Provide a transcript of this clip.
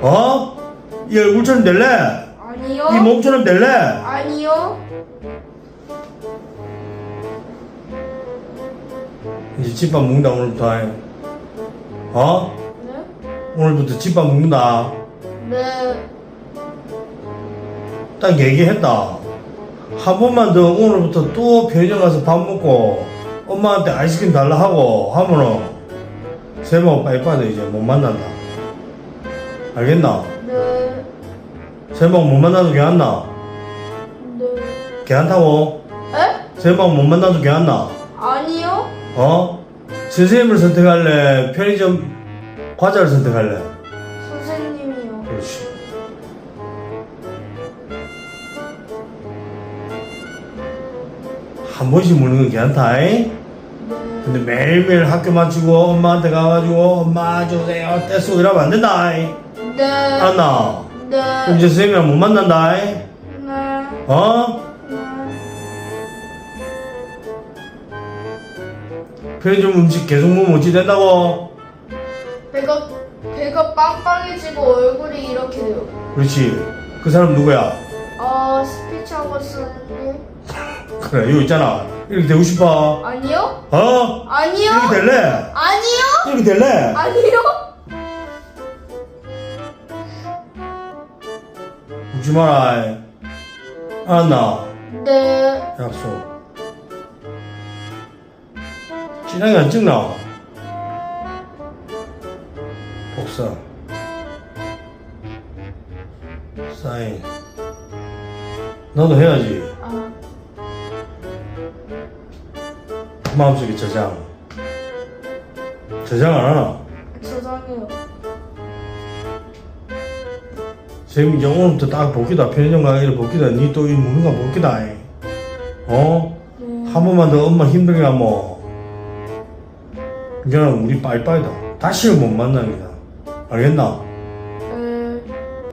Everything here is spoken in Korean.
어? 이 얼굴처럼 될래? 아니요. 이 몸처럼 될래? 아니요. 이제 집밥 먹는다 오늘부터 어? 네? 오늘부터 집밥 먹는다 네. 딱 얘기했다 한 번만 더 오늘부터 또 편의점 가서 밥 먹고 엄마한테 아이스크림 달라 하고 하면은 세모 빠이빠이 이제 못 만난다 알겠나? 네. 세모 못 만나도 괜찮나? 네. 괜찮다고? 에? 세모 못 만나도 괜찮나? 아니요. 어? 선생님을 선택할래? 편의점 과자를 선택할래? 선생님이요. 그렇지. 한 번씩 먹는 건 괜찮다. 잉? 네. 근데 매일매일 학교 마치고 엄마한테 가가지고 엄마 주세요 떼쓰고 이러면 안 된다. 잉? 네. 그럼 네. 이제 선생님이랑 못 만난다. 잉? 네. 어? 네. 편의점 음식 계속 먹으면 어찌 된다고? 배가 배가 빵빵해지고 얼굴이 이렇게 돼요. 그렇지. 그 사람 누구야? 어 스피치하고 쓰는데 그래, 이거 있잖아. 이렇게 되고 싶어. 아니요? 어? 아니요? 이렇게 될래? 아니요? 이렇게 될래? 아니요? 웃지 마라. 알았나? 네. 약속. 진하게 안 찍나? 복사. 사인. 너도 해야지. 마음속에 저장. 저장 안 하나? 저장해요. 쌤, 이제 오늘부터 딱 복귀다. 편의점 가기를 복귀다. 니 또이 먹는 거 복귀다. 잉. 어? 네. 한 번만 더 엄마 힘들게 하면 이제는 우리 빠이빠이다 다시는 못 거다 알겠나?